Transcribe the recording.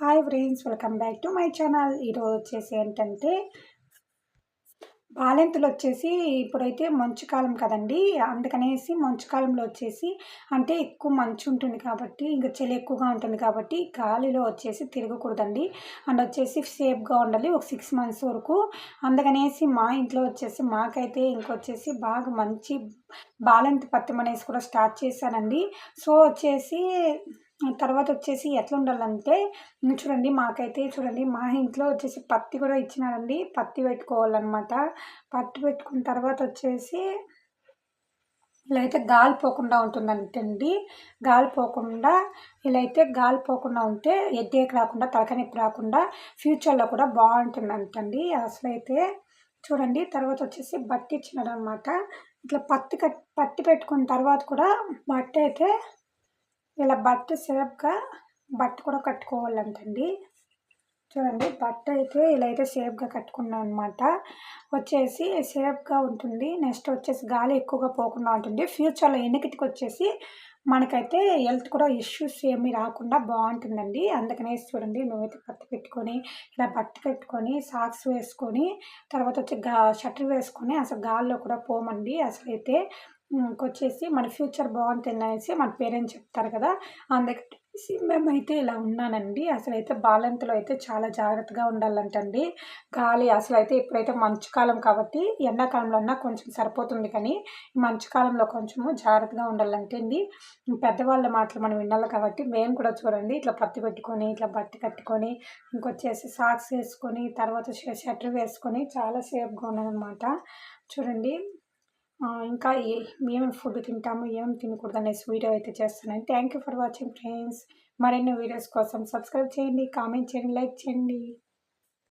Hi friends welcome back to my channel. ఈరోజు వచ్చేసి ఏంటంటే బాలెంతులు వచ్చేసి ఇప్పుడైతే మంచు కాలం కదండి. అందుకనేసి మంచు కాలంలో వచ్చేసి అంటే ఎక్కువ మంచు ఉంటుంది కాబట్టి ఇంకా చలి ఎక్కువగా ఉంటుంది కాబట్టి గాలిలో వచ్చేసి తిరగకూడదండి. అండ్ వచ్చేసి సేఫ్గా ఉండాలి ఒక సిక్స్ మంత్స్ వరకు. అందుకనేసి మా ఇంట్లో వచ్చేసి మాకైతే ఇంకొచ్చేసి బాగా మంచి బాలెంత్ పత్యం అనేసి కూడా స్టార్ట్ చేశానండి. సో వచ్చేసి తర్వాత వచ్చేసి ఎట్లా ఉండాలంటే చూడండి మాకైతే చూడండి మా ఇంట్లో వచ్చేసి పత్తి కూడా ఇచ్చినారండి. పత్తి పెట్టుకోవాలన్నమాట. పత్తి పెట్టుకున్న తర్వాత వచ్చేసి ఇలా అయితే గాలి పోకుండా ఉంటుందంటండి. గాలి పోకుండా ఇలా అయితే గాలి పోకుండా ఉంటే ఎద్దేకి రాకుండా తలకనొప్పి రాకుండా ఫ్యూచర్లో కూడా బాగుంటుందంటండి. అసలు అయితే చూడండి తర్వాత వచ్చేసి బట్టి ఇచ్చినారనమాట ఇట్లా పత్తి కట్ పత్తి పెట్టుకున్న తర్వాత కూడా బట్ట అయితే ఇలా బట్ట సేఫ్గా బట్ట కూడా కట్టుకోవాలంటండి. చూడండి బట్ట అయితే ఇలా అయితే సేఫ్గా కట్టుకున్నాను అనమాట వచ్చేసి సేఫ్గా ఉంటుంది. నెక్స్ట్ వచ్చేసి గాలి ఎక్కువగా పోకుండా ఉంటుంది. ఫ్యూచర్లో ఎన్నికటికి వచ్చేసి మనకైతే హెల్త్ కూడా ఇష్యూస్ ఏమీ రాకుండా బాగుంటుందండి. అందుకనే చూడండి మేమైతే పత్తి పెట్టుకొని ఇలా బట్ట పెట్టుకొని సాక్స్ వేసుకొని తర్వాత వచ్చి గా షటర్ వేసుకొని అసలు గాల్లో కూడా పోమండి. అసలు అయితే ఇంకొచ్చేసి మన ఫ్యూచర్ బాగుంటుంది అనేసి మన పేరెంట్స్ చెప్తారు కదా అందుకనేసి మేమైతే ఇలా ఉన్నానండి. అసలు అయితే బాలంతలో అయితే చాలా జాగ్రత్తగా ఉండాలంటండి. గాలి అసలు అయితే ఇప్పుడైతే మంచు కాలం కాబట్టి ఎండాకాలంలో అన్నా కొంచెం సరిపోతుంది కానీ మంచు కాలంలో కొంచెము జాగ్రత్తగా ఉండాలంటే అండి పెద్దవాళ్ళ మాటలు మనం వినాలి కాబట్టి మేము కూడా చూడండి ఇట్లా పత్తి పెట్టుకొని ఇట్లా బట్టి కట్టుకొని ఇంకొచ్చేసి సాక్స్ వేసుకొని తర్వాత షట్టర్ వేసుకొని చాలా సేఫ్గా ఉన్నానమాట చూడండి ఇంకా ఏ ఏమేమి ఫుడ్ తింటాము ఏమేమి తినకూడదు అనేసి వీడియో అయితే చేస్తున్నాను. Thank you for watching friends మరిన్ని వీడియోస్ కోసం సబ్స్క్రైబ్ చేయండి కామెంట్ చేయండి లైక్ చేయండి.